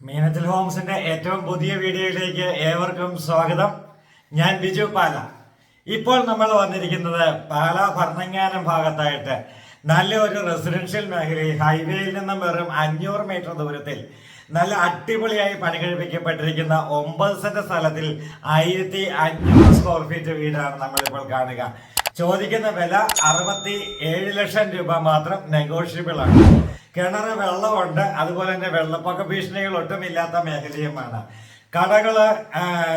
മീനത്തിൽ ഹോംസിന്റെ ഏറ്റവും പുതിയ വീഡിയോയിലേക്ക് ഏവർക്കും സ്വാഗതം. ഞാൻ ബിജു പാല. ഇപ്പോൾ നമ്മൾ വന്നിരിക്കുന്നത് പാല ഭരണങ്ങാനം ഭാഗത്തായിട്ട്. നല്ല ഒരു റെസിഡൻഷ്യൽ മേഖലയിൽ ഹൈവേയിൽ നിന്നും വെറും അഞ്ഞൂറ് മീറ്റർ ദൂരത്തിൽ നല്ല അടിപൊളിയായി പണി കഴിപ്പിക്കപ്പെട്ടിരിക്കുന്ന ഒമ്പത് സെന്റ് സ്ഥലത്തിൽ ആയിരത്തി അഞ്ഞൂറ് സ്ക്വയർ ഫീറ്റ് വീടാണ് നമ്മളിപ്പോൾ കാണുക. ചോദിക്കുന്ന വില അറുപത്തി ഏഴ് ലക്ഷം രൂപ മാത്രം നെഗോഷ്യബിൾ ആണ്. കിണറ് വെള്ളമുണ്ട്. അതുപോലെ തന്നെ വെള്ളപ്പൊക്ക ഭീഷണികൾ ഒട്ടുമില്ലാത്ത മേഖലയുമാണ്. കടകൾ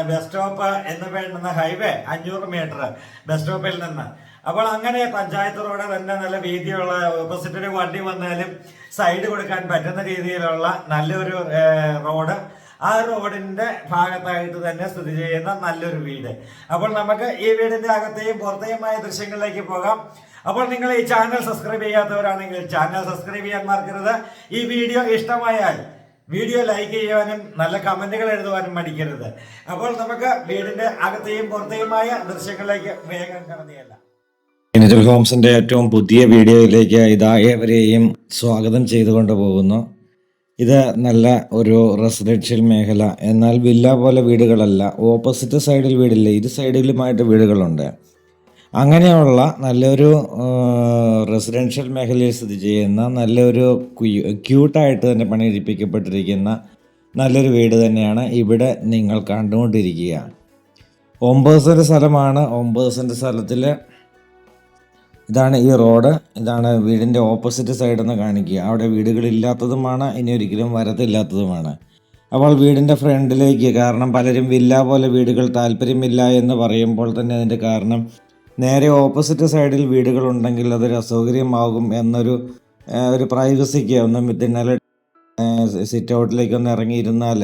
ബസ് സ്റ്റോപ്പ് എന്ന് വേണ്ടുന്ന ഹൈവേ അഞ്ഞൂറ് മീറ്റർ ബസ് സ്റ്റോപ്പിൽ നിന്ന്. അപ്പോൾ അങ്ങനെ പഞ്ചായത്ത് റോഡ് തന്നെ നല്ല വീതിയുള്ള ഓപ്പോസിറ്റ് ഒരു വണ്ടി വന്നാലും സൈഡ് കൊടുക്കാൻ പറ്റുന്ന രീതിയിലുള്ള നല്ലൊരു റോഡ്. ആ റോഡിന്റെ ഭാഗത്തായിട്ട് തന്നെ സ്ഥിതി ചെയ്യുന്ന നല്ലൊരു വീട്. അപ്പോൾ നമുക്ക് ഈ വീടിന്റെ അകത്തെയും പുറത്തെയുമായ ദൃശ്യങ്ങളിലേക്ക് പോകാം. അപ്പോൾ നിങ്ങൾ ഈ ചാനൽ സബ്സ്ക്രൈബ് ചെയ്യാത്തവരാണെങ്കിൽ ചാനൽ സബ്സ്ക്രൈബ് ചെയ്യാൻ മറക്കരുത്. ഈ വീഡിയോ ഇഷ്ടമായാൽ വീഡിയോ ലൈക്ക് ചെയ്യുവാനും നല്ല കമന്റുകൾ എഴുതുവാനും മടിക്കരുത്. അപ്പോൾ നമുക്ക് വീടിന്റെ അകത്തെയും പുറത്തെയുമായ ദൃശ്യങ്ങളിലേക്ക് വേഗം കടന്നിയല്ല. ഇനിജൽ ഹോംസിന്റെ ഏറ്റവും പുതിയ വീഡിയോയിലേക്ക് ഇതാ ഏവരെയും സ്വാഗതം ചെയ്തുകൊണ്ട് പോകുന്നു. ഇത് നല്ല ഒരു റെസിഡൻഷ്യൽ മേഖല എന്നാൽ വില്ല പോലെ വീടുകളല്ല. ഓപ്പോസിറ്റ് സൈഡിൽ വീടില്ല ഇരു സൈഡിലുമായിട്ട് വീടുകളുണ്ട്. അങ്ങനെയുള്ള നല്ലൊരു റെസിഡൻഷ്യൽ മേഖലയിൽ സ്ഥിതി ചെയ്യുന്ന നല്ലൊരു ക്യൂ- ക്യൂട്ടായിട്ട് തന്നെ പണിയെടുപ്പിക്കപ്പെട്ടിരിക്കുന്ന നല്ലൊരു വീട് തന്നെയാണ് ഇവിടെ നിങ്ങൾ കണ്ടുകൊണ്ടിരിക്കുക ഒമ്പത് സെന്റ് സ്ഥലമാണ്. ഒമ്പത് സെന്റ് സ്ഥലത്തിൽ ഇതാണ് ഈ റോഡ്. ഇതാണ് വീടിന്റെ ഓപ്പോസിറ്റ് സൈഡിൽ നിന്ന് കാണിക്കുക. അവിടെ വീടുകളില്ലാത്തതുമാണ് ഇനി ഒരിക്കലും വരത്തില്ലാത്തതുമാണ്. അപ്പോൾ വീടിന്റെ ഫ്രണ്ടിലേക്ക് കാരണം പലരും വില്ല പോലെ വീടുകൾ താല്പര്യമില്ല എന്ന് പറയുമ്പോൾ തന്നെ അതിന്റെ കാരണം നേരെ ഓപ്പോസിറ്റ് സൈഡിൽ വീടുകളുണ്ടെങ്കിൽ അതൊരു അസൗകര്യമാകും എന്നൊരു ഒരു പ്രൈവസിക്ക് ഒന്ന് മിത്തിന്നാലെ സിറ്റ് ഔട്ടിലേക്ക് ഒന്ന് ഇറങ്ങിയിരുന്നാൽ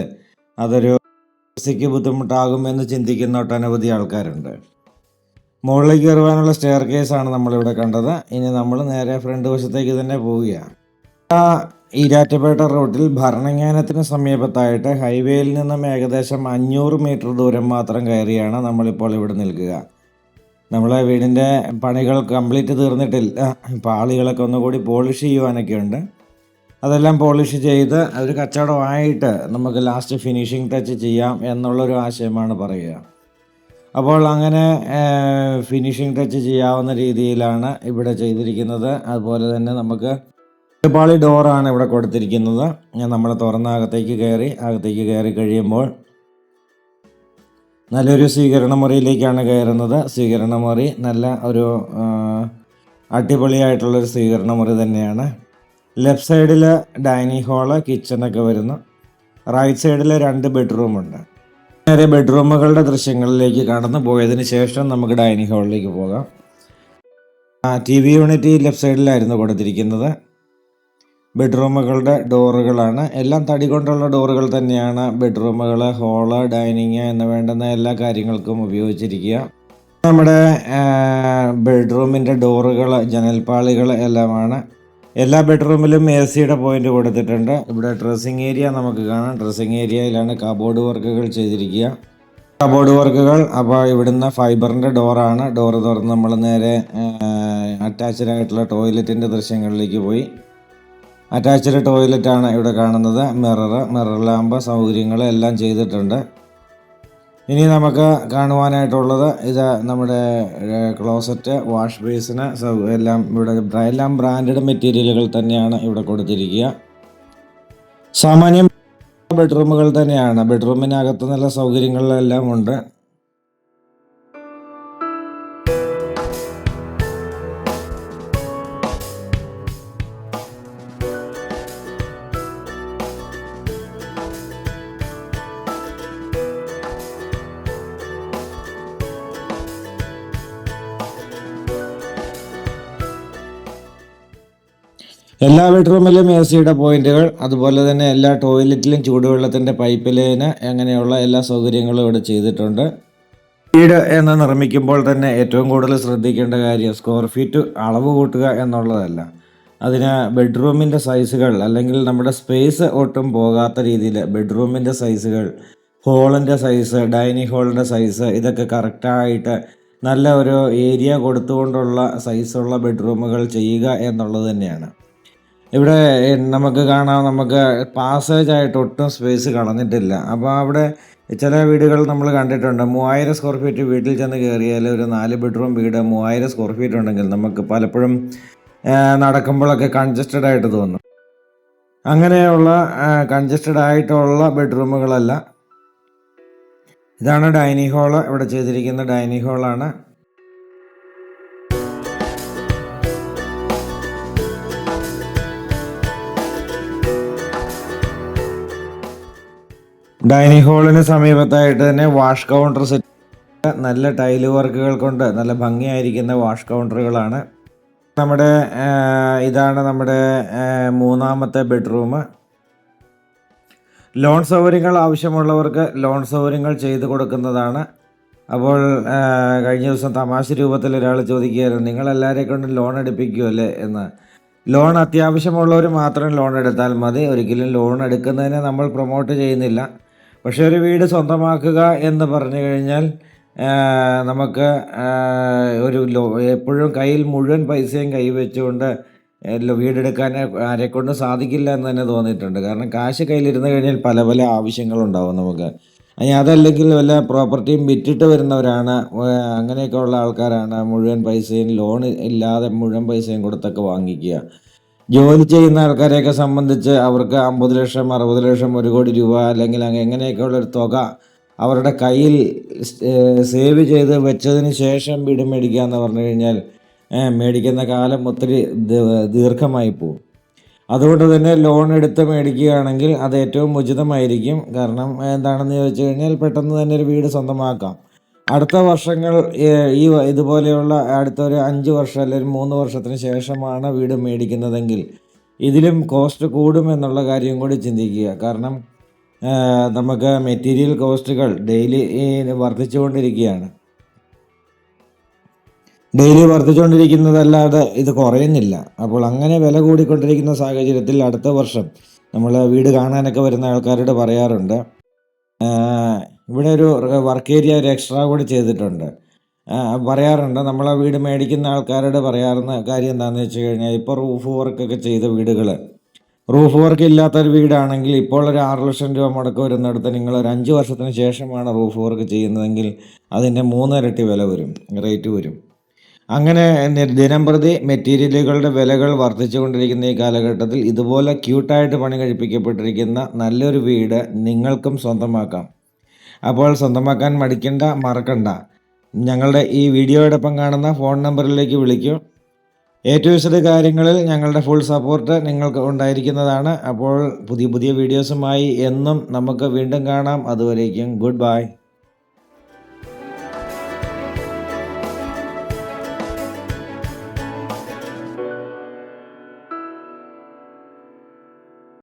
അതൊരു പ്രൈവസിക്ക് ബുദ്ധിമുട്ടാകും എന്ന് ചിന്തിക്കുന്ന ഒട്ടനവധി ആൾക്കാരുണ്ട്. മുകളിലേക്ക് കയറുവാനുള്ള സ്റ്റെയർ കേസാണ് നമ്മളിവിടെ കണ്ടത്. ഇനി നമ്മൾ നേരെ ഫ്രണ്ട് വശത്തേക്ക് തന്നെ പോവുകയാണ് ഈരാറ്റുപേട്ട റോഡിൽ ഭരണങ്ങാനത്തിന് സമീപത്തായിട്ട് ഹൈവേയിൽ നിന്നും ഏകദേശം അഞ്ഞൂറ് മീറ്റർ ദൂരം മാത്രം കയറിയാണ് നമ്മളിപ്പോൾ ഇവിടെ നിൽക്കുക. നമ്മളെ വീടിന്റെ പണികൾ കംപ്ലീറ്റ് തീർന്നിട്ടില്ല. പാളികളൊക്കെ ഒന്നുകൂടി പോളിഷ് ചെയ്യുവാനൊക്കെ ഉണ്ട് അതെല്ലാം പോളിഷ് ചെയ്ത് ഒരു കച്ചവടമായിട്ട് നമുക്ക് ലാസ്റ്റ് ഫിനിഷിംഗ് ടച്ച് ചെയ്യാം എന്നുള്ളൊരു ആശയമാണ് പറയുക. അപ്പോൾ അങ്ങനെ ഫിനിഷിംഗ് ടച്ച് ചെയ്യാവുന്ന രീതിയിലാണ് ഇവിടെ ചെയ്തിരിക്കുന്നത്. അതുപോലെ തന്നെ നമുക്ക് പാളി ഡോറാണ് ഇവിടെ കൊടുത്തിരിക്കുന്നത്. ഞാൻ നമ്മൾ തുറന്ന അകത്തേക്ക് കയറി അകത്തേക്ക് കയറി കഴിയുമ്പോൾ നല്ലൊരു സ്വീകരണ മുറിയിലേക്കാണ് കയറുന്നത്. സ്വീകരണ മുറി നല്ല ഒരു അടിപൊളിയായിട്ടുള്ളൊരു സ്വീകരണ മുറി തന്നെയാണ്. ലെഫ്റ്റ് സൈഡിൽ ഡൈനിങ് ഹാൾ കിച്ചണൊക്കെ വരുന്നു. റൈറ്റ് സൈഡിൽ രണ്ട് ബെഡ്റൂമുണ്ട് നേരെ ബെഡ്റൂമുകളുടെ ദൃശ്യങ്ങളിലേക്ക് കടന്നു പോയതിന് ശേഷം നമുക്ക് ഡൈനിങ് ഹാളിലേക്ക് പോകാം. ടി വി യൂണിറ്റ് ലെഫ്റ്റ് സൈഡിലായിരുന്നു കൊടുത്തിരിക്കുന്നത്. ബെഡ്റൂമുകളുടെ ഡോറുകളാണ്. എല്ലാം തടി കൊണ്ടുള്ള ഡോറുകൾ തന്നെയാണ്. ബെഡ്റൂമുകൾ ഹോൾ ഡൈനിങ് എന്ന് വേണ്ടുന്ന എല്ലാ കാര്യങ്ങൾക്കും ഉപയോഗിച്ചിരിക്കുക. നമ്മുടെ ബെഡ്റൂമിന്റെ ഡോറുകൾ ജനൽപ്പാളികൾ എല്ലാമാണ്. എല്ലാ ബെഡ്റൂമിലും എ സിയുടെ പോയിന്റ് കൊടുത്തിട്ടുണ്ട്. ഇവിടെ ഡ്രസ്സിങ് ഏരിയ നമുക്ക് കാണാം. ഡ്രസ്സിങ് ഏരിയയിലാണ് കബോർഡ് വർക്കുകൾ ചെയ്തിരിക്കുക. കബോർഡ് വർക്കുകൾ അപ്പോൾ ഇവിടുന്ന് ഫൈബറിന്റെ ഡോറാണ്. ഡോറ് തുറന്ന് നമ്മൾ നേരെ അറ്റാച്ച്ഡ് ആയിട്ടുള്ള ടോയ്ലറ്റിന്റെ ദൃശ്യങ്ങളിലേക്ക് പോയി. അറ്റാച്ച്ഡ് ടോയ്ലറ്റാണ് ഇവിടെ കാണുന്നത്. മിറർ മിറർ ലാമ്പ് സൗകര്യങ്ങൾ എല്ലാം ചെയ്തിട്ടുണ്ട്. ഇനി നമുക്ക് കാണുവാനായിട്ടുള്ളത് ഇത് നമ്മുടെ ക്ലോസറ്റ് വാഷ് ബേസിന് എല്ലാം ഇവിടെ എല്ലാം ബ്രാൻഡഡ് മെറ്റീരിയലുകൾ തന്നെയാണ് ഇവിടെ കൊടുത്തിരിക്കുക. സാമാന്യം ബെഡ്റൂമുകൾ തന്നെയാണ്. ബെഡ്റൂമിനകത്ത് നല്ല സൗകര്യങ്ങളെല്ലാം ഉണ്ട്. എല്ലാ ബെഡ്റൂമിലും എ സിയുടെ പോയിന്റുകൾ അതുപോലെ തന്നെ എല്ലാ ടോയ്ലറ്റിലും ചൂടുവെള്ളത്തിന്റെ പൈപ്പ് ലൈന് അങ്ങനെയുള്ള എല്ലാ സൗകര്യങ്ങളും ഇവിടെ ചെയ്തിട്ടുണ്ട്. വീട് എന്ന് നിർമ്മിക്കുമ്പോൾ തന്നെ ഏറ്റവും കൂടുതൽ ശ്രദ്ധിക്കേണ്ട കാര്യം സ്ക്വയർ ഫീറ്റ് അളവ് കൂട്ടുക എന്നുള്ളതല്ല. അതിന് ബെഡ്റൂമിന്റെ സൈസുകൾ അല്ലെങ്കിൽ നമ്മുടെ സ്പേസ് ഒട്ടും പോകാത്ത രീതിയിൽ ബെഡ്റൂമിന്റെ സൈസുകൾ ഹോളിന്റെ സൈസ് ഡൈനിങ് ഹോളിന്റെ സൈസ് ഇതൊക്കെ കറക്റ്റായിട്ട് നല്ല ഒരു ഏരിയ കൊടുത്തുകൊണ്ടുള്ള സൈസുള്ള ബെഡ്റൂമുകൾ ചെയ്യുക എന്നുള്ളത് തന്നെയാണ്. ഇവിടെ നമുക്ക് കാണാം നമുക്ക് പാസേജ് ആയിട്ട് ഒട്ടും സ്പേസ് കളഞ്ഞിട്ടില്ല അപ്പോൾ അവിടെ ചില വീടുകൾ നമ്മൾ കണ്ടിട്ടുണ്ട്. മൂവായിരം സ്ക്വയർ ഫീറ്റ് വീട്ടിൽ ചെന്ന് കയറിയാൽ ഒരു നാല് ബെഡ്റൂം വീട് മൂവായിരം സ്ക്വയർ ഫീറ്റ് ഉണ്ടെങ്കിൽ നമുക്ക് പലപ്പോഴും നടക്കുമ്പോഴൊക്കെ കൺജസ്റ്റഡ് ആയിട്ട് തോന്നും. അങ്ങനെയുള്ള കൺജസ്റ്റഡ് ആയിട്ടുള്ള ബെഡ്റൂമുകളല്ല ഇതാണ് ഡൈനിങ് ഹാൾ ഇവിടെ ചെയ്തിരിക്കുന്ന ഡൈനിങ് ഹാളാണ് ഡൈനിങ് ഹാളിന് സമീപത്തായിട്ട് തന്നെ വാഷ് കൗണ്ടർ സെറ്റ് നല്ല ടൈൽ വർക്കുകൾ കൊണ്ട് നല്ല ഭംഗിയായിരിക്കുന്ന വാഷ് കൗണ്ടറുകളാണ്. നമ്മുടെ ഇതാണ് നമ്മുടെ മൂന്നാമത്തെ ബെഡ്റൂം. ലോൺ സൗകര്യങ്ങൾ ആവശ്യമുള്ളവർക്ക് ലോൺ സൗകര്യങ്ങൾ ചെയ്തു കൊടുക്കുന്നതാണ്. അപ്പോൾ കഴിഞ്ഞ ദിവസം തമാശ രൂപത്തിൽ ഒരാൾ ചോദിക്കുകയായിരുന്നു നിങ്ങൾ എല്ലാവരെയും കൊണ്ടും ലോൺ എടുപ്പിക്കുമല്ലേ എന്ന്. ലോൺ അത്യാവശ്യമുള്ളവർ മാത്രം ലോൺ എടുത്താൽ മതി. ഒരിക്കലും ലോൺ എടുക്കുന്നതിനെ നമ്മൾ പ്രൊമോട്ട് ചെയ്യുന്നില്ല. പക്ഷേ ഒരു വീട് സ്വന്തമാക്കുക എന്ന് പറഞ്ഞു കഴിഞ്ഞാൽ നമുക്ക് ഒരു ലോ എപ്പോഴും കയ്യിൽ മുഴുവൻ പൈസയും കൈവച്ചുകൊണ്ട് വെച്ചുകൊണ്ട് വീടെടുക്കാൻ ആരെക്കൊണ്ട് സാധിക്കില്ല എന്ന് തന്നെ തോന്നിയിട്ടുണ്ട്. കാരണം കാശ് കയ്യിലിരുന്ന് കഴിഞ്ഞാൽ പല പല ആവശ്യങ്ങളുണ്ടാവും നമുക്ക്. അതല്ലെങ്കിൽ വല്ല പ്രോപ്പർട്ടിയും വിറ്റിട്ട് വരുന്നവരാണ് അങ്ങനെയൊക്കെ ഉള്ള ആൾക്കാരാണ് മുഴുവൻ പൈസയും ലോൺ ഇല്ലാതെ മുഴുവൻ പൈസയും കൊടുത്തൊക്കെ വാങ്ങിക്കുക. ജോലി ചെയ്യുന്ന ആൾക്കാരെയൊക്കെ സംബന്ധിച്ച് അവർക്ക് അമ്പത് ലക്ഷം അറുപത് ലക്ഷം ഒരു കോടി രൂപ അല്ലെങ്കിൽ എങ്ങനെയൊക്കെയുള്ള ഒരു തുക അവരുടെ കയ്യിൽ സേവ് ചെയ്ത് വെച്ചതിന് ശേഷം വീട് മേടിക്കുക എന്ന് പറഞ്ഞു കഴിഞ്ഞാൽ മേടിക്കുന്ന കാലം ഒത്തിരി ദീർഘമായി പോകും. അതുകൊണ്ട് തന്നെ ലോൺ എടുത്ത് മേടിക്കുകയാണെങ്കിൽ അത് ഏറ്റവും ഉചിതമായിരിക്കും. കാരണം എന്താണെന്ന് ചോദിച്ചു കഴിഞ്ഞാൽ പെട്ടെന്ന് തന്നെ ഒരു വീട് സ്വന്തമാക്കാം. അടുത്ത വർഷങ്ങൾ ഈ ഇതുപോലെയുള്ള അടുത്ത ഒരു അഞ്ച് വർഷം അല്ലെങ്കിൽ മൂന്ന് വർഷത്തിന് ശേഷമാണ് വീട് മേടിക്കുന്നതെങ്കിൽ ഇതിലും കോസ്റ്റ് കൂടും എന്നുള്ള കാര്യം കൂടി ചിന്തിക്കുക. കാരണം നമുക്ക് മെറ്റീരിയൽ കോസ്റ്റുകൾ ഡെയിലി വർദ്ധിച്ചുകൊണ്ടിരിക്കുകയാണ്. ഡെയിലി വർദ്ധിച്ചുകൊണ്ടിരിക്കുന്നതല്ലാതെ ഇത് കുറയുന്നില്ല. അപ്പോൾ അങ്ങനെ വില കൂടിക്കൊണ്ടിരിക്കുന്ന സാഹചര്യത്തിൽ അടുത്ത വർഷം നമ്മൾ വീട് കാണാനൊക്കെ വരുന്ന ആൾക്കാരോട് പറയാറുണ്ട് ഇവിടെ ഒരു വർക്ക് ഏരിയ ഒരു എക്സ്ട്രാ കൂടി ചെയ്തിട്ടുണ്ട്. പറയാറുണ്ട് നമ്മളെ വീട് മേടിക്കുന്ന ആൾക്കാരോട് പറയാറുന്ന കാര്യം എന്താണെന്ന് വെച്ച് കഴിഞ്ഞാൽ ഇപ്പോൾ റൂഫ് വർക്കൊക്കെ ചെയ്ത വീടുകൾ റൂഫ് വർക്ക് ഇല്ലാത്തൊരു വീടാണെങ്കിൽ ഇപ്പോൾ ഒരു ആറ് ലക്ഷം രൂപ മുടക്ക് വരുന്നിടത്ത് നിങ്ങൾ ഒരു അഞ്ച് വർഷത്തിന് ശേഷമാണ് റൂഫ് വർക്ക് ചെയ്യുന്നതെങ്കിൽ അതിന്റെ മൂന്നിരട്ടി വില വരും റേറ്റ് വരും. അങ്ങനെ നി- ദിനം പ്രതി മെറ്റീരിയലുകളുടെ വിലകൾ വർദ്ധിച്ചുകൊണ്ടിരിക്കുന്ന ഈ കാലഘട്ടത്തിൽ ഇതുപോലെ ക്യൂട്ടായിട്ട് പണി കഴിപ്പിക്കപ്പെട്ടിരിക്കുന്ന നല്ലൊരു വീട് നിങ്ങൾക്കും സ്വന്തമാക്കാം. അപ്പോൾ സ്വന്തമാക്കാൻ മടിക്കണ്ട മറക്കണ്ട. ഞങ്ങളുടെ ഈ വീഡിയോയോടൊപ്പം കാണുന്ന ഫോൺ നമ്പറിലേക്ക് വിളിക്കൂ. ടു വിശദ കാര്യങ്ങളിൽ ഞങ്ങളുടെ ഫുൾ സപ്പോർട്ട് നിങ്ങൾക്ക് ഉണ്ടായിരിക്കുന്നതാണ്. അപ്പോൾ പുതിയ പുതിയ വീഡിയോസുമായി എന്നും നമുക്ക് വീണ്ടും കാണാം. അതുവരേക്കും ഗുഡ് ബൈ